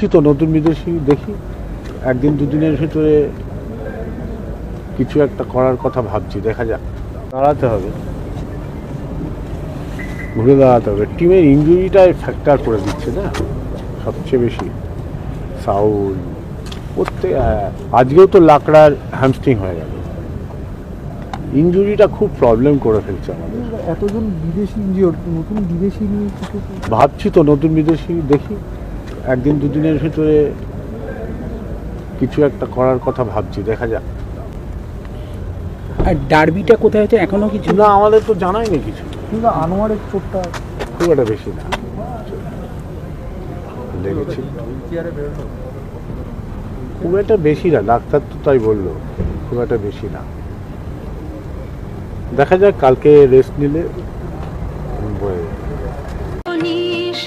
ভাবছি তো নতুন বিদেশি দেখি। একদিন দুদিনের ভিতরে কিছু একটা করার কথা ভাবছি দেখা যাক। দাঁড়াতে হবে। ঘুরে দাঁড়াতে হবে। টিমের ইঞ্জুরিটাই ফ্যাক্টর করে দিচ্ছে না? সবচেয়ে বেশি। সাউল প্রত্যেক আজকেও তো লাকড়ার হ্যামস্ট্রিং হয়ে গেল। ইঞ্জুরিটা খুব প্রবলেম করে ফেলছে আমাদের। এতজন বিদেশি ইঞ্জিওর নতুন বিদেশি নিয়ে কিছু ভাবছি তো নতুন বিদেশি দেখি। একদিন দুদিনের ভিতরে কিছু একটা করার কথা ভাবছি দেখা যাক। আর ডার্বিটা কোথায় হচ্ছে? এখনও কিছু না আমাদের তো জানাই নেই কিছু। কিন্তু আনোয়ারের চোটটা খুব একটা বেশি না। লেগেছে খুব একটা বেশি না ডাক্তার তো তাই বলল খুব একটা বেশি না। দেখা যাক কালকে রেস্ট নিলে